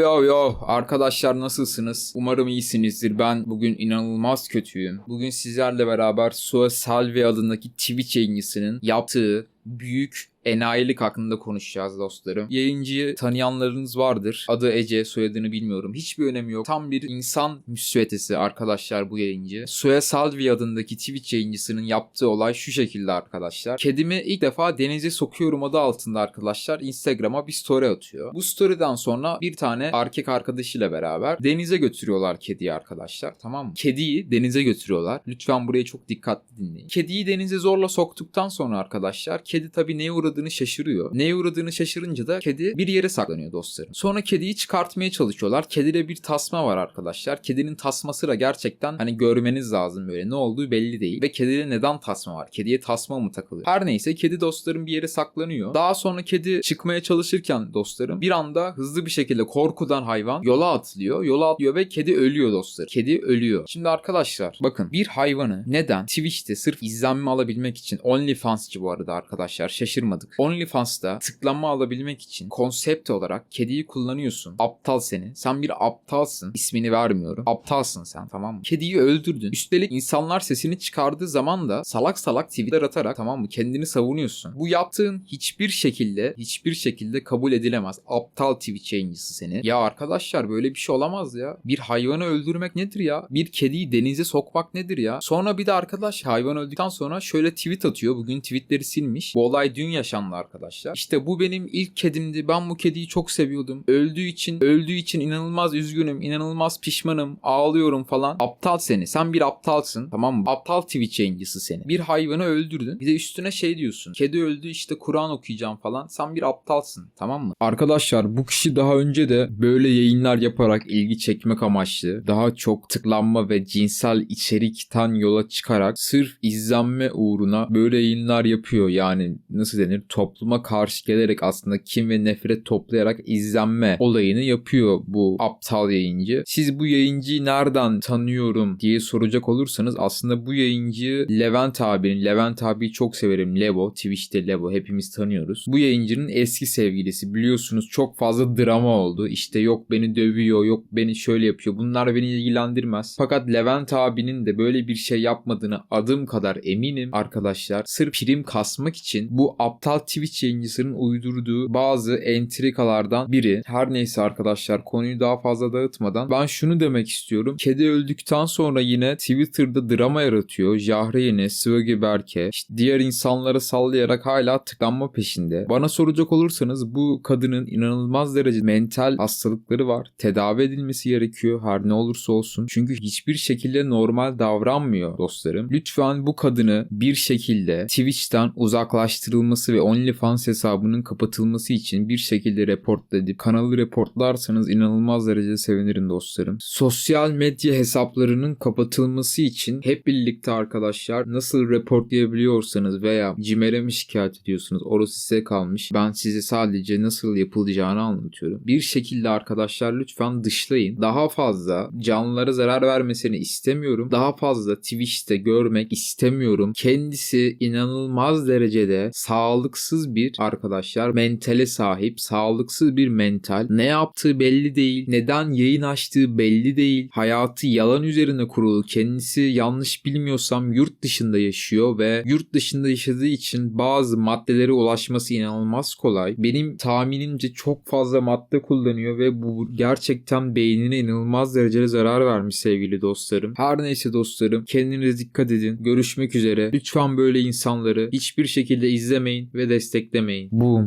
Yo yo arkadaşlar nasılsınız? Umarım iyisinizdir. Ben bugün inanılmaz kötüyüm. Bugün sizlerle beraber Sue Salve adındaki Twitch yayıncısının yaptığı büyük enayilik hakkında konuşacağız dostlarım. Yayıncıyı tanıyanlarınız vardır. Adı Ece, soyadını bilmiyorum. Hiçbir önemi yok. Tam bir insan müsveddesi arkadaşlar bu yayıncı. Sue Salvi adındaki Twitch yayıncısının yaptığı olay şu şekilde arkadaşlar. Kedimi ilk defa denize sokuyorum adı altında arkadaşlar Instagram'a bir story atıyor. Bu story'den sonra bir tane erkek arkadaşıyla beraber denize götürüyorlar kediyi arkadaşlar. Tamam mı? Kediyi denize götürüyorlar. Lütfen buraya çok dikkatli dinleyin. Kediyi denize zorla soktuktan sonra arkadaşlar kedi tabii neye uğradığını şaşırıyor. Neye uğradığını şaşırınca da kedi bir yere saklanıyor dostlarım. Sonra kediyi çıkartmaya çalışıyorlar. Kedide bir tasma var arkadaşlar. Kedinin tasması da gerçekten hani görmeniz lazım böyle. Ne olduğu belli değil. Ve kedide neden tasma var? Kediye tasma mı takılıyor? Her neyse kedi dostlarım bir yere saklanıyor. Daha sonra kedi çıkmaya çalışırken dostlarım bir anda hızlı bir şekilde korkudan hayvan yola atlıyor. Yola atlıyor ve kedi ölüyor dostlar. Kedi ölüyor. Şimdi arkadaşlar bakın bir hayvanı neden Twitch'te sırf izlenme alabilmek için OnlyFans'cı bu arada arkadaşlar şaşırmadık. OnlyFans'ta tıklanma alabilmek için konsept olarak kediyi kullanıyorsun. Aptal seni. Sen bir aptalsın. İsmini vermiyorum. Aptalsın sen tamam mı? Kediyi öldürdün. Üstelik insanlar sesini çıkardığı zaman da salak salak tweetler atarak tamam mı? Kendini savunuyorsun. Bu yaptığın hiçbir şekilde hiçbir şekilde kabul edilemez. Aptal Twitch yayıncısı seni. Ya arkadaşlar böyle bir şey olamaz ya. Bir hayvanı öldürmek nedir ya? Bir kediyi denize sokmak nedir ya? Sonra bir de arkadaş hayvan öldükten sonra şöyle tweet atıyor. Bugün tweetleri silmiş. Bu olay dün yaşandı arkadaşlar. İşte bu benim ilk kedimdi. Ben bu kediyi çok seviyordum. Öldüğü için, öldüğü için inanılmaz üzgünüm, inanılmaz pişmanım, ağlıyorum falan. Aptal seni. Sen bir aptalsın. Tamam mı? Aptal Twitch yayıncısı seni. Bir hayvanı öldürdün. Bir de üstüne şey diyorsun. Kedi öldü işte Kur'an okuyacağım falan. Sen bir aptalsın. Tamam mı? Arkadaşlar bu kişi daha önce de böyle yayınlar yaparak ilgi çekmek amaçlı daha çok tıklanma ve cinsel içerikten yola çıkarak sırf izlenme uğruna böyle yayınlar yapıyor. Yani nasıl denir? Topluma karşı gelerek aslında kim ve nefret toplayarak izlenme olayını yapıyor bu aptal yayıncı. Siz bu yayıncıyı nereden tanıyorum diye soracak olursanız aslında bu yayıncı Levent abinin, Levent abiyi çok severim. Levo, Twitch'te Levo hepimiz tanıyoruz. Bu yayıncının eski sevgilisi biliyorsunuz çok fazla drama oldu. İşte yok beni dövüyor, yok beni şöyle yapıyor. Bunlar beni ilgilendirmez. Fakat Levent abinin de böyle bir şey yapmadığını adım kadar eminim arkadaşlar. Sırf prim kasmak için bu aptal Twitch yayıncısının uydurduğu bazı entrikalardan biri. Her neyse arkadaşlar konuyu daha fazla dağıtmadan ben şunu demek istiyorum. Kedi öldükten sonra yine Twitter'da drama yaratıyor. Jahreyn'e, Svöge Berke, işte diğer insanlara sallayarak hala tıklanma peşinde. Bana soracak olursanız bu kadının inanılmaz derece mental hastalıkları var. Tedavi edilmesi gerekiyor her ne olursa olsun. Çünkü hiçbir şekilde normal davranmıyor dostlarım. Lütfen bu kadını bir şekilde Twitch'ten uzaklaştırılması ve OnlyFans hesabının kapatılması için bir şekilde report edip kanalı reportlarsanız inanılmaz derecede sevinirim dostlarım. Sosyal medya hesaplarının kapatılması için hep birlikte arkadaşlar nasıl reportlayabiliyorsanız veya CİMER'e mi şikayet ediyorsunuz orası size kalmış. Ben size sadece nasıl yapılacağını anlatıyorum. Bir şekilde arkadaşlar lütfen dışlayın. Daha fazla canlılara zarar vermesini istemiyorum. Daha fazla Twitch'te görmek istemiyorum. Kendisi inanılmaz derecede sağlıksız bir arkadaşlar mentale sahip. Sağlıksız bir mental. Ne yaptığı belli değil. Neden yayın açtığı belli değil. Hayatı yalan üzerine kurulu. Kendisi yanlış bilmiyorsam yurt dışında yaşıyor ve yurt dışında yaşadığı için bazı maddelere ulaşması inanılmaz kolay. Benim tahminimce çok fazla madde kullanıyor ve bu gerçekten beynine inanılmaz derecede zarar vermiş sevgili dostlarım. Her neyse dostlarım kendinize dikkat edin. Görüşmek üzere. Lütfen böyle insanları hiçbir şekilde izlemeyin ve desteklemeyin. Boom.